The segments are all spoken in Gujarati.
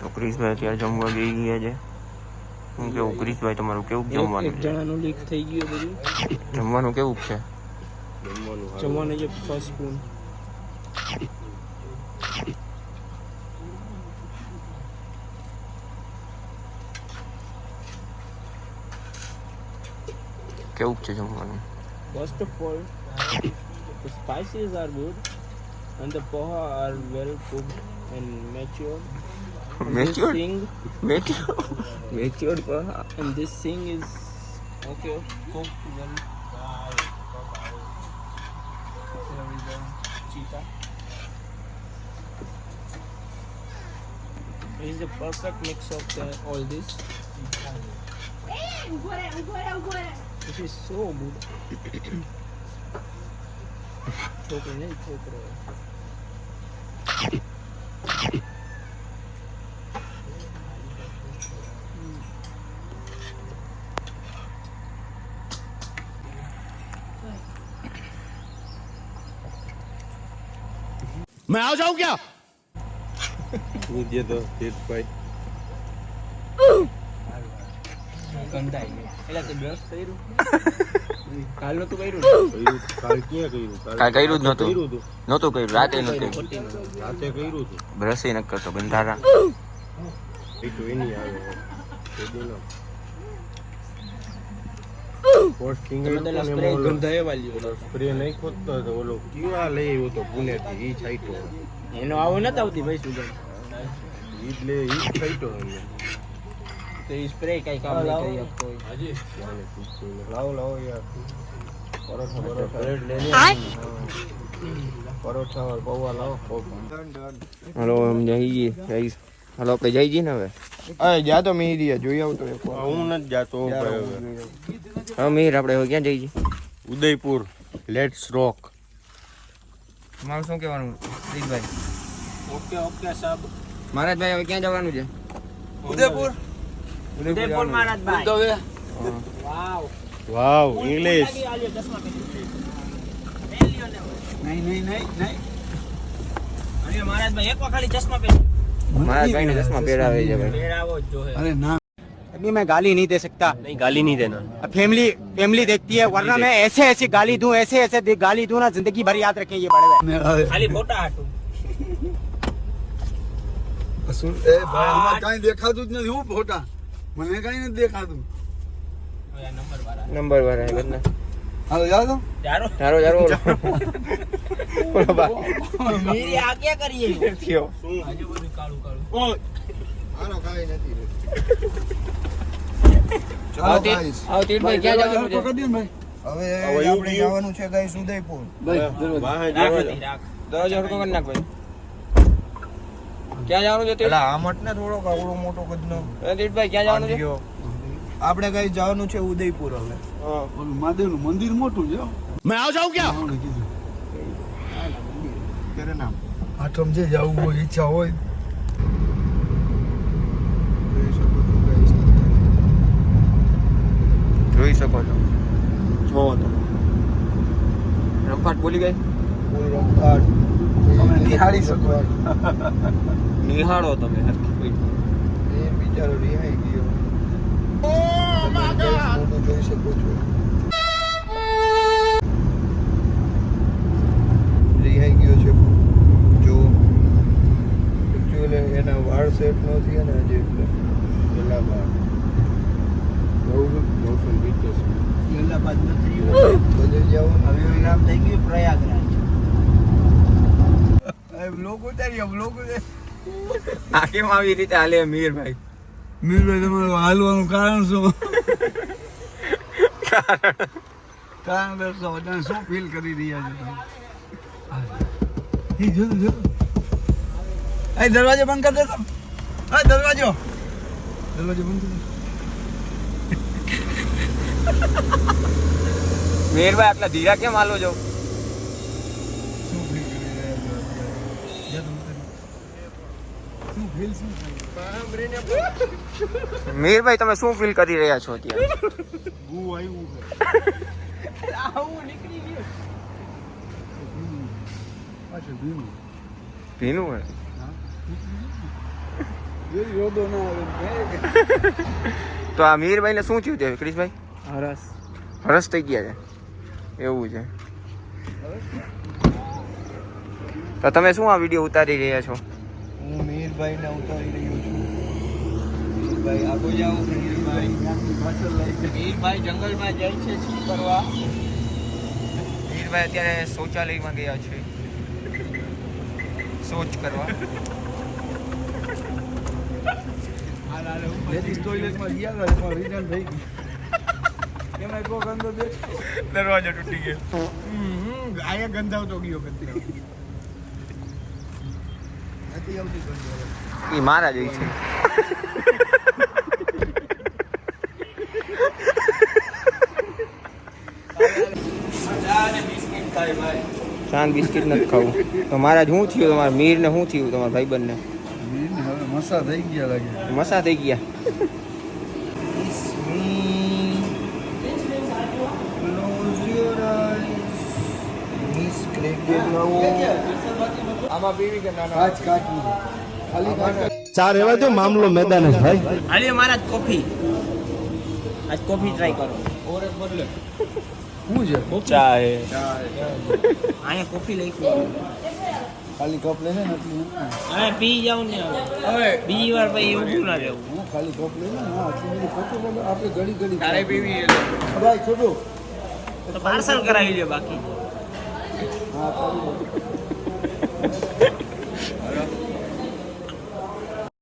તો ક્રિશભાઈ અત્યારે જમવા ગઈ ગયા છે. શું કેવું ક્રિશભાઈ તમારું કેવું જમવાનું જણાનું લીક થઈ ગયું બધું. જમવાનું કેવું છે? જમવાનું જે ફર્સ્ટ સ્પૂન કેવું છે જમવાનું? First of all the spices are good and the poha are well cooked and Mature. Thing, mature. Matured, bro. And this thing is okay. Cool. Well, there is a the perfect mix of the, all this. This is so good. छोकरे नहीं નતું आ जाऊं क्या? કર્યું કાલ કાંઈ કર્યું જ નહોતું. નહોતું કર્યું રાતે નહોતું કર્યું. રાતે કર્યું બ્રશ કરતો બંધારા. એ તો એની આવે એ દીનો. પોસ્ટિંગ ગંધાય વાલ્યો સ્પ્રે નહીં ખોદતો તો ઓલો કેવા લઈ આવ્યો તો પુણેથી ઈ છાંટ્યો એનો આવો નથી આવતી ભાઈ સુગંધ ઈ લે ઈ છાંટ્યો તો ઈ સ્પ્રે કઈ કામ નહીં કરી આપતો. લાવો લાવો યાર પરોઠા પરોઠા. પરોઠા ઓર પૌવા લાવો. હાલો જઈશ હાલો આપણે જઈ જઈએ ને હવે? અરે જા તો મીડિયા જોઈ આવતો હું નથી જાતો હા મીર આપણે હવે ક્યાં જઈ જઈએ? ઉદયપુર લેટ્સ રોક મારું શું કહેવાનું? પ્રીતભાઈ. ઓકે ઓકે સાહેબ મહારાજભાઈ હવે ક્યાં જવાનું છે? ઉદયપુર. ઉદયપુર. મહારાજભાઈ. વાવ. વાવ ઇંગ્લિશ નહીં નહીં નહીં નહીં. અરે મહારાજભાઈ એક વખત ચશ્મા પહેરી મહારાજભાઈને ચશ્મા પહેરાવે છે ભાઈ પહેરાવો જ જોઈએ अरे ना अभी मैं गाली नहीं दे सकता નહીં ગાલી નહીં દેના फैमिली फैमिली देखती है वरना मैं ऐसे ऐसे गाली दूं ऐसे ऐसे दे- गाली दूं ना जिंदगी भर याद रखें ये बड़े हुए ખાલી ફોટા હાટું એ ભાઈ આમાં કાંઈ દેખાતું જ નથી હું ફોટા મને કાંઈ નથી દેખાતું હવે આ નંબર વાળા નંબર વાળા ચારો ચારો ચારો ઓલો ઓલો બા. મીરી આ ક્યાં કરીએ થયો. આજે બધું કાળું કાળું. આનો કાઈ નથી. ચાલો ગાઈસ. આવો તીર્થભાઈ ક્યાં જવાનું છે? પકડી ભાઈ. હવે આપણે જવાનું છે ગાઈસ ઉદયપુર. રાખ રાખ. દરવાજો હરકો કરી નાખ ભાઈ. ક્યાં જવાનું છે? આમટ ને થોડોક આવડો મોટો કદનો એ તીર્થભાઈ ક્યાં જવાનું છે? આપણે કઈ જવાનું છે ઉદયપુર હવે. ઓલું મહાદેવનું મંદિર મોટું છે મેં આવ જાઉં ક્યાં? આવડે કીધું. આઠમ જે જવું હોય ઈચ્છા હોય. જોઈ શકો છો જોવો તો રમફાટ બોલી ગઈ? રમફાટ તમે નિહાળી શકો. નિહાળો તમે હરખી એ બિચારો રિહાઈ ગયો. ફોટો જોઈ શકો છો રિહાઈ ગયો છે જો એકચ્યુઅલી એના વાળ સેટ નથી થયા ને હજી એટલે પેલા બાર બહુ બીતે છે અલ્હાબાદ નથી. બધે જાઓ હવે નામ થઈ ગયું પ્રયાગરાજ બ્લોગ ઉતારી બ્લોગ ઉતારી આ આવી રીતે હાલે મીરભાઈ મીરભાઈ તમારું હાલવાનું કારણ શું કારણ દર્શાવો તમે શું ફીલ કરી રહ્યા છો એ જો જો એ દરવાજો બંધ કરી દેતો હા દરવાજો દરવાજો બંધ કરી મીરભાઈ આટલા ધીરા કેમ હાલો છો શું ફીલ કરી રહ્યા છો. શું ફીલ શું થાય? મીરભાઈ તમે શું ફીલ કરી રહ્યા છો અત્યારે? ગુ આવ્યું છે આવું નીકળી ગયું પાછું ભીનું ભીનું હે ના તો આ મીરભાઈને શું થયું છે ક્રિશભાઈ હરસ. હરસ થઈ ગયા છે. એવું છે. તો તમે શું આ વીડિયો ઉતારી રહ્યા છો? હું મીરભાઈ ને ઉતારી રહ્યો છું. ભાઈ આગો જાઓ મીરભાઈ પાછળ લઈ જાઓ. જંગલમાં જાય છે શું કરવા? મીરભાઈ અત્યારે શૌચાલયમાં ગયા છે. શૌચ કરવા. દરવાજો તૂટી ગયો. હમ, આયા ગંધાવતો ગયો ગંધાવ એ મારા જ છે. ચાંદ બિસ્કિટ નથી ખાવું. તો મારા જ શું થયું? તમારા મીરને શું થયું? તમારા ભાઈબંધને? હવે મસા થઈ ગયા લાગે. મસા થઈ ગયા. આમાં પીવી કે ના કાચ કાચની ખાલી મામલો મેદાન જ ભાઈ. હાલે મારા કોફી. આજ કોફી ટ્રાય કરો. ઓરેક બદલે. શું છે? ચા હે. અહીંયા કોફી લઈ ખાલી કપ લઈને. હવે પી જાવ ને હવે. બીજી વાર પછી ઊભું ના રહેવું. હું ખાલી કપ લઈને હા આટલી બધી ખોટું બોલો આપણે ઘડી ઘડી તારે પીવી ભાઈ છોટું. તો પાર્સલ કરાવી લે બાકી. હા કરી દો.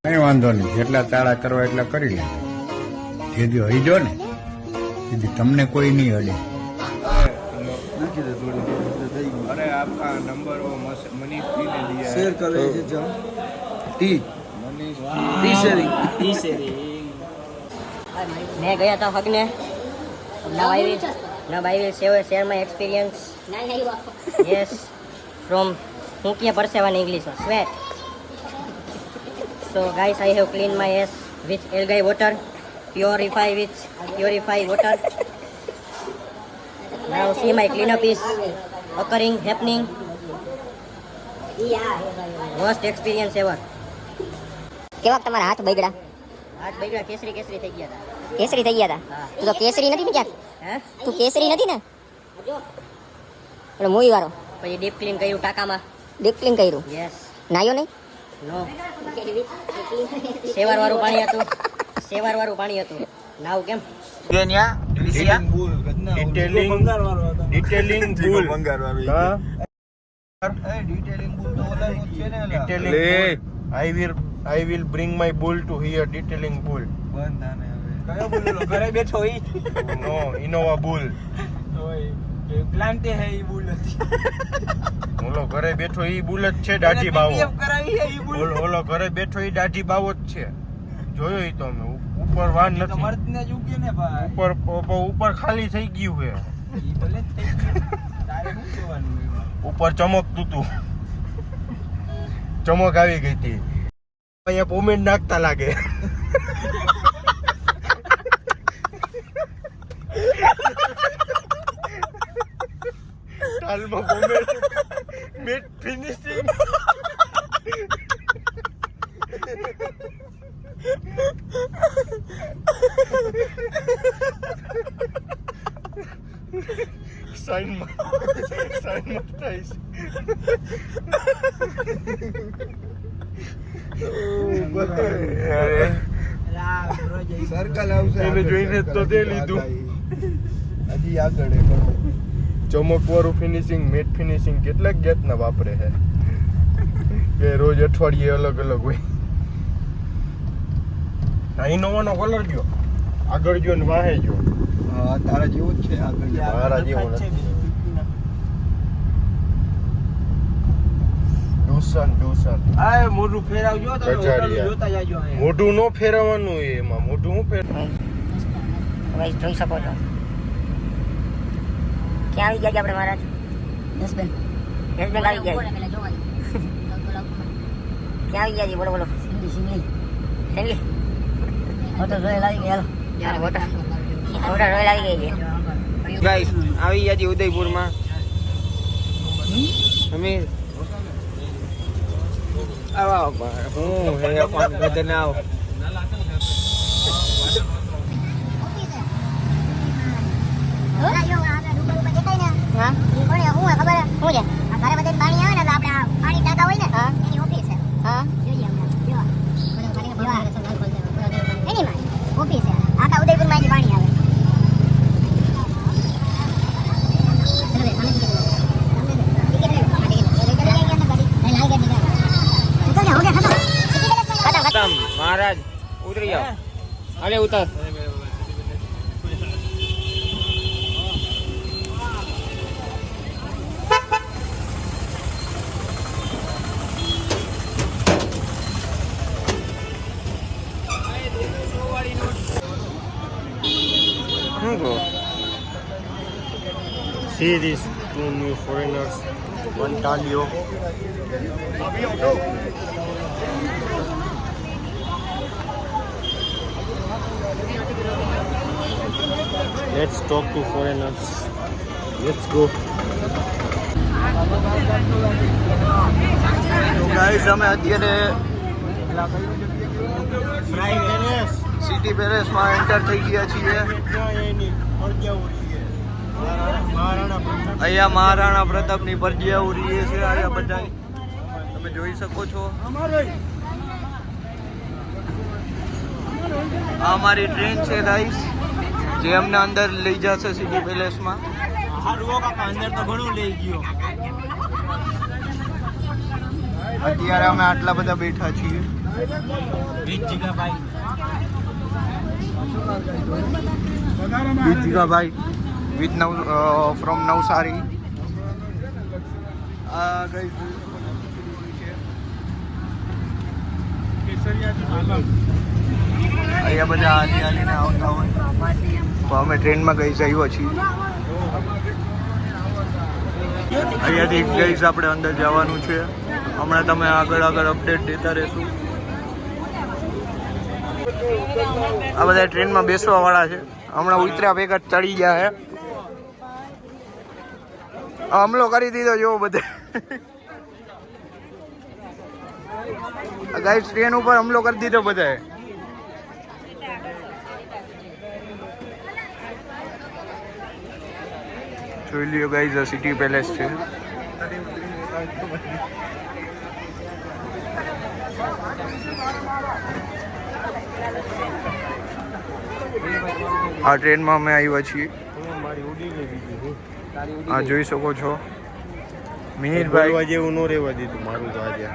કઈ વાંધો નહીં. જેટલા તાળા કરવા એટલા કરી લે. જેથી હઈજો ને તેથી તમને કોઈ નહીં હડે અરે આપકા મેં ગયા તા હકને નવ આવી નવ આવી save share experience yes from હું ક્યાં પરસેવાન ઇંગ્લિશમાં sweat so guys I have cleaned my ass with algae water purify with purify water now see my cleanup is occurring happening worst experience ever કેવાક તમારા હાથ બગડ્યા હાથ બગડા કેસરી કેસરી થઈ ગયા હતા કેસરી થઈ ગયા હતા તું તો કેસરી નથી ને ક્યાંક હે તું કેસરી નથી ને પેલો મૂવી વાળો પછી ડીપ ક્લીન કર્યું ટાકામાં ડીપ ક્લીન કર્યું યસ નાયો નહીં નો સેવાર વાળું પાણી હતું. સેવાર વાળું પાણી હતું. નાવ કેમ? ડિટેલિંગ ડિટેલિંગ બુલ હા? એ ડિટેલિંગ બુલ તો ઓલા જ છે ને એલા. Detailing I will I will bring my bull to here detailing bull બંધ આને હવે. કયો ઘરે બેઠો નો ઇનોવા બુલ પ્લાન્ટે હે ઈ બુલેટ ઓલો ઘરે બેઠો ઈ બુલેટ છે દાઢી બાવો. કરાવી હે ઈ બુલેટ ઓલો ઘરે બેઠો ઈ દાઢી બાવો જ છે. જોયો ઈ તો અમે? ઉપર વાન નથી. મર્દને જ ઉગે ને ભાઈ. ઉપર ઉપર- ઉપર ખાલી થઈ ગયું હે. ઈ ભલે થઈ ગયું. તારે શું જોવાનું ઉપર ચમકતું તું. ચમક આવી ગઈ હતી અહીંયા પોમેન્ટ નાખતા લાગે. મેટ ફિનિશિંગ સાઈનમાં સાઈનમાં થઈશ અરે લા, બરો જઈ. સર્કલ આવશે. એને જોઈને જ તો તે લીધું. હજી આગળ ચમકવાળું ફિનિશિંગ મેટ ફિનિશિંગ કેટલાક જાતના વાપરે છે. કે રોજ અઠવાડિયે અલગ અલગ હોય. આ ઇનોવાનો કલર ગયો આગળ ગયો ને વાહે ગયો. હા તારા જેવું જ છે આગળ તારા જેવું છે ડુસન ડુસન. આ મોઢું ફેરવજો જોતા જાજો મોઢું નો ફેરવવાનું એમાં મોઢું હું ફેર હવે જોઈ શકો છો. ક્યાં આવી ગયા છે આપણે મહારાજ યસબેન યસબેન આવી ગયા છે. ક્યાં આવી ગયા છે બોલો બોલો ફેમિલી હોટલ રોયલ આવી ગયા હાલો હોટલ હોટલ રોયલ આવી ગઈ છે ગાઈસ આવી ગયા છીએ ઉદયપુરમાં સમીર આવા હું હે પણ ગધનાવ હા? હું ખબર? શું છે? આ ઘરે બધે પાણી આવે ને તો આપણે પાણી ટાંકા હોય ને એની ઓફિસ છે. હા. જોઈએ હમણાં. એની માં ઓફિસ છે. આખા ઉદયપુરમાંથી પાણી આવે. ખતમ મહારાજ ઉતરી જાઓ. હાલે ઉતર. See these two new foreigners, one Talio. Let's talk to foreigners. Let's go. Guys અમે અત્યારે સિટી પેલેસમાં એન્ટર થઈ ગયા છીએ અહીંયા મહારાણા પ્રતાપની ભરજીયાઓ રહીએ છે, અહીંયા બધા. તમે જોઈ શકો છો. આ અમારી ટ્રેન છે ગાઈસ જે અમને અંદર લઈ જશે સિટી પેલેસમાં. અત્યારે અમે આટલા બધા બેઠા છીએ. ભાઈ જીગાબાઈટ જીગાભાઈ. વિથ નવ ફ્રોમ નવસારી આ ગઈ અહીંયા બધા હાલી હાલીને આવતા હોય. તો અમે ટ્રેનમાં ગઈ જઈએ છીએ. અહીંયાથી ગઈસ આપણે અંદર જવાનું છે. હમણાં તમે આગળ આગળ અપડેટ દેતા રહેશું. આ બધા ટ્રેનમાં બેસવા વાળા છે. હમણાં ઉતર્યા ભેગા ચડી ગયા હે. હમલો કરી દીધો જો બધે. ગાઈડ ટ્રેન ઉપર હમલો કરી દીધો બધાએ જોઈ લ્યો ગાઈઝ સિટી પેલેસ છે. આ ટ્રેનમાં અમે આવ્યા છીએ. આ જોઈ શકો છો. મિહિરભાઈ જેવું ન રહેવા દીધું મારું તો આજે.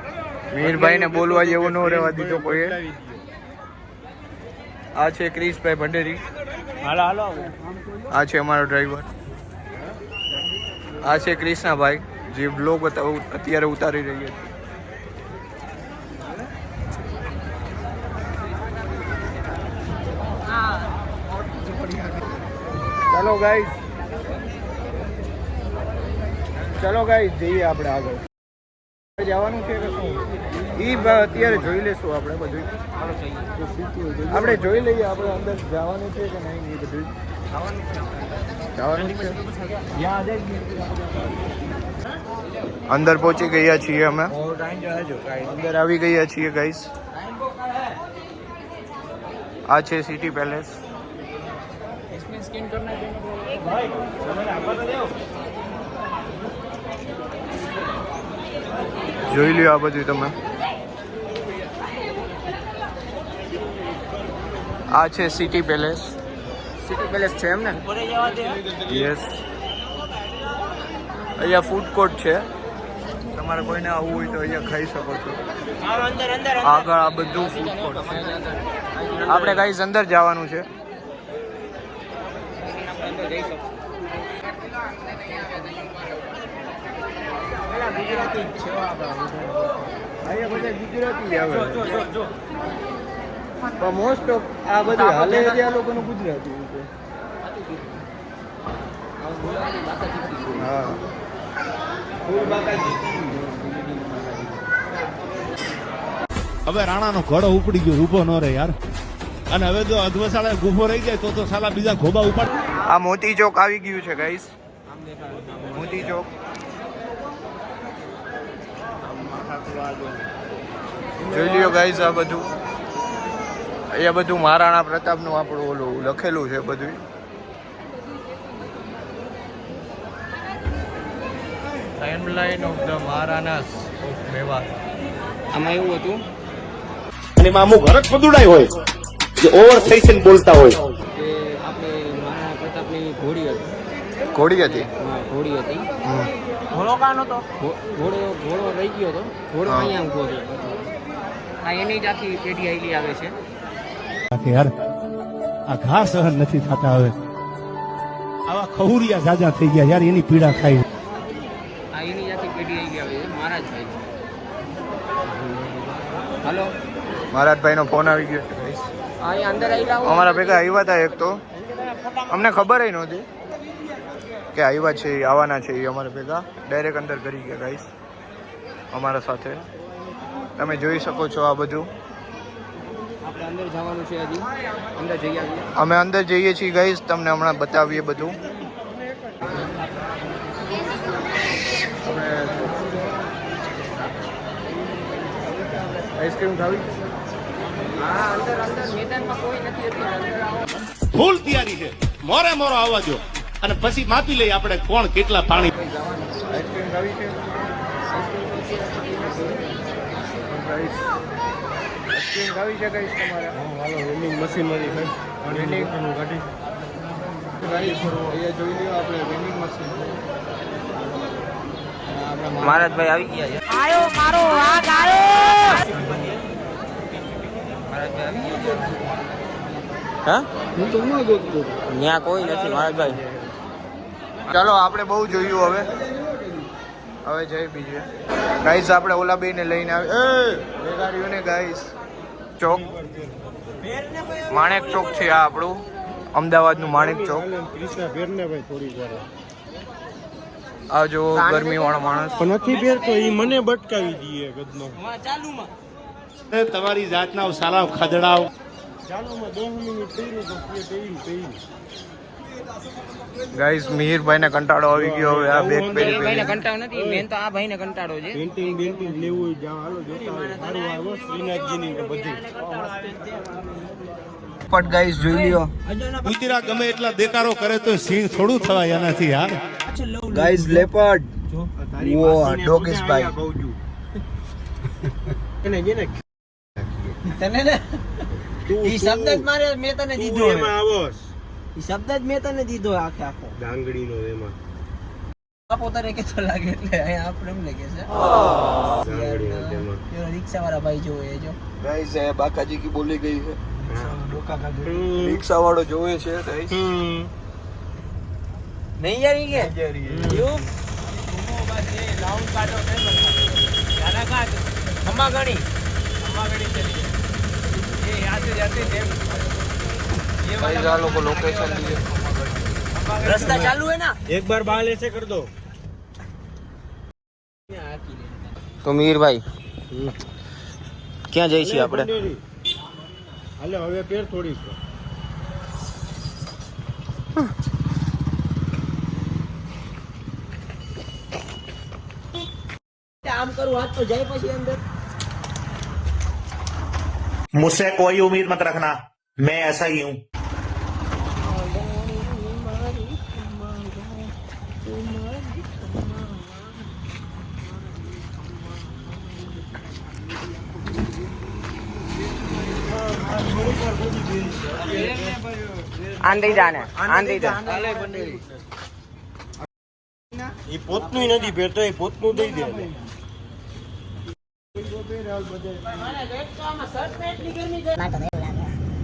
મિહિરભાઈને બોલવા જેવું ન રહેવા દીધું કોઈએ. આ છે ક્રિશભાઈ ભંડેરી. હાલો હાલો. આ છે અમારો ડ્રાઈવર. આ છે ક્રિષ્નાભાઈ જે બ્લોગ અત્યારે ઉતારી રહ્યા છે. ચાલો ગાઈસ ચાલો ગાઈસ જઈએ આપણે આગળ. જવાનું છે કે શું? ઈ બ- અત્યારે જોઈ લેશું આપણે બધું. આપણે જોઈ લઈએ આપણે અંદર જવાનું છે કે નહીં એ બધું. જવાનું છે. અંદર પહોંચી ગયા છીએ અમે. અંદર આવી ગયા છીએ ગાઈસ. આ છે સિટી પેલેસ. જોઈ લ્યો આ બધું તમે. આ છે સિટી પેલેસ. સિટી પેલેસ છે એમ ને યસ અહીંયા ફૂડ કોર્ટ છે. તમારે કોઈને આવવું હોય તો અહીંયા ખાઈ શકો છો. આગળ આ બધું ફૂડ કોર્ટ છે. આપણે કઈ અંદર જવાનું છે. અહીંયા બધા ગુજરાતી આવે. મોસ્ટ ઓફ આ બધું હાલે છે લોકોનું ગુજરાતી છે. હા. હવે રાણાનો ઘડો ઉપડી ગયો ઊભો ન રહે યાર. અને હવે જો અધવસાળા ગુફો રહી જાય તો તો સાલા બીજા ખોબા ઉપાડ આ મોતી ચોક આવી ગયું છે ગાઈસ મોતી ચોક. જોઈ લ્યો ગાઈઝ આ બધું. અહીંયા બધું મહારાણા પ્રતાપનું આપણું ઓલું લખેલું છે બધું timeline of the Maharanas of Mewar આમાં એવું હતું. અને એમાં અમુક હરક પદુડાય હોય જે ઓવર થઈ છે બોલતા હોય. કે આપણે મહારાણા પ્રતાપની ઘોડી હતી. ઘોડી હતી? ઘોડી હતી. ઘોડો કાં નતો ઘોડો ઘોડો રહી ગયો હતો ઘોડો અહીંયા ઊભો હતો આ એની જ આખી પેઢી આવી આવે છે. કે યાર આ ઘા સહન નથી થતા હવે. આવા ખહુરિયા જાજા થઈ ગયા યાર એની પીડા ખાઈ આ એની જ પેઢી આવી આવે છે. મહારાજ ભાઈ હાલો. મહારાજભાઈનો ફોન આવી ગયો. અમારા ભેગા આવ્યા હતા એક તો. અમને ખબર નહોતી. કે આવ્યા છે એ આવવાના છે એ અમારે ભેગા. ડાયરેક્ટ અંદર કરી ગયા ગાઈસ અમારા સાથે. તમે જોઈ શકો છો આ બધું. આપણે અંદર જવાનું છે હજી. અંદર જઈ આવીએ. અમે અંદર જઈએ છીએ ગાઈસ તમને હમણાં બતાવીએ બધું. આઈસ્ક્રીમ ખાવી? હા અંદર અંદર. મેદાનમાં કોઈ નથી હતી અંદર આવો. ફૂલ તૈયારી છે. મોરે મોરો આવવા દો અને પછી માપી લઈએ આપણે કોણ કેટલા પાણી આઈસ્ક્રીમ ખાવી છે? આઈસ્ક્રીમ ખાવી છે તમારે? મશીનમાંથી Vending. કાઢી. ગાઈસ અહીંયા જોઈ લ્યો આપણે વેન્ડિંગ મશીન મહારાજભાઈ આવી ગયા આયો મારો વાઘ આયો. મહારાજભાઈ આવી ગયા છે હા ત્યાં કોઈ નથી મહારાજભાઈ ચાલો આપણે બહુ જોયું હવે. હવે જઈ બીજે. ગાઈસ આપણે ઓલા બેને લઈને આવી એ બેગાડીઓને ગાઈસ ચોક. માણેક ચોક છે આ આપણું. અમદાવાદનું માણેક ચોક. ક્રિષ્ના ભેરને ભાઈ થોડી વાર આ જો ગરમી વાળો માણસ. પણ નથી ભેરતો એ મને બટકાવી દઈએ ગદનો. તમારી જાતના સારા ખદડાવ ચાલુમાં દસ મિનિટ થઈ તો તે તેવી તેવી ગાઈસ મિહિરભાઈને કંટાળો આવી ગયો હવે. આ બેગ પહેરી પહેરી. કંટાળો નથી. મેન તો આ ભાઈને કંટાળો છે. પેન્ટિંગ બેન્ટિંગ લેવું હોય જાઓ હાલો જોતા સારું આવ્યો શ્રીનાથજીની ને બધું. પટ ગાઈસ જોઈ લ્યો. કુતરા ગમે એટલા દેકારો કરે તો સિંહ થોડું થવાય એનાથી યાર ગાઈસ લેપર્ડ વો ડોગ ઇઝ બાય એને જેને તને ને? તું ઈ શબ્દ જ મારે મેં તને દીધો એમાં આવસ. ઈ શબ્દ જ મેં તને દીધો આખે આખો. ડાંગડીનો એમાં. પોતાને કેતો લાગે એટલે અહીંયા આપણે એમ લાગે છે. રિક્ષા વાળા ભાઈ જોવે એ જો. ગાઈસ એ બાકાજી કી બોલી ગઈ છે. રિક્ષા વાળો જોવે છે નહીં યાર કે? યુ લાઉન્ડ કાઢો ને ગાના ખમા ગણી ખમા ગણી ચલી એ આતે જાતે જેમ આ લોકો લોકેશન દીધે રસ્તા ચાલુ હે ના એક બાર બાલ એસે કર દો તો મીરભાઈ ક્યાં જઈ છીએ આપણે બંનેરી. હાલે હવે પેર થોડીક આમ કરું હાથ તો જાય પછી અંદર मुझसे कोई उम्मीद मत रखना मैं ऐसा ही हूँ આંધી જાને આંધી જાને એ પોતનું નથી પહેરતો એ પોતનું દઈ દે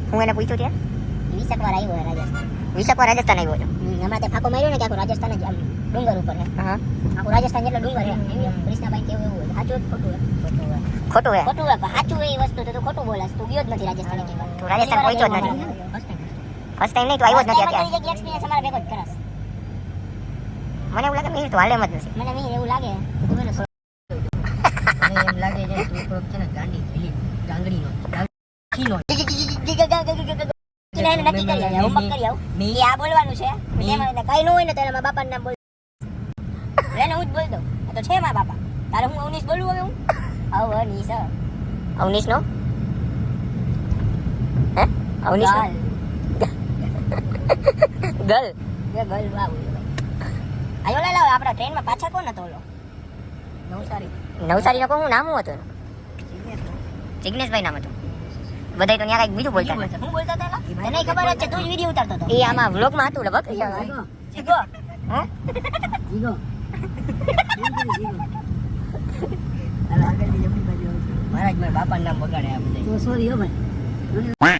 હું એને પૂછ્યું છે વીસ વાર આવ્યો રાજસ્થાન. વીસ વાર રાજસ્થાન આવ્યો છું હમણાં તે ફાકો માર્યો ને કે આખું રાજસ્થાન જ આમ ડુંગર ઉપર છે આખું રાજસ્થાન જેટલો ડુંગર છે કૃષ્ણાભાઈ કેવું એવું હોય. સાચું ખોટું ખોટું હે ખોટું હે સાચું એ વસ્તુ તો ખોટું બોલસ તું ગયો જ નથી રાજસ્થાન તું રાજસ્થાન પહોંચ્યો જ નથી. ફર્સ્ટ ટાઈમ નહીં તો આવ્યો જ નથી અત્યારે એક્સપિરિયન્સ અમારા ભેગો જ કરસ મને એવું લાગે મિહિર તો હાલે જ નથી મને મિહિર એવું લાગે તું એમ લાગે છે તું થોડોક છે ને ગાંડી ઢીલી ગાંગડીનો ખીલો નક્કી કરી આવ હોમવર્ક કરી આવ એ આ બોલવાનું છે કઈ ન હોય ને તો એના મા બાપાનું નામ બોલ એને હું જ બોલ તો છે મા બાપા તારે હું અવનીશ નો હે અવનીશ ગર્લ. એ ગર્લ વાવ આયો લે લાવ આપણા ટ્રેનમાં પાછા કોણ હતો ઓલો? નવસારી. નવસારી નો કોણ નામ હતું? જિગ્નેશભાઈ નામ હતું. બધાય તો ન્યા કંઈક બીજું બોલતા હતા હું બોલતા હતા તને ખબર જ છે તું જ વિડિયો ઉતારતો હતો. એ આમાં વ્લોગમાં હતું લગભગ જીગો. હે? જીગો. મારા બાપા નામ બગાડે આ બધા. સોરી હો ભાઈ.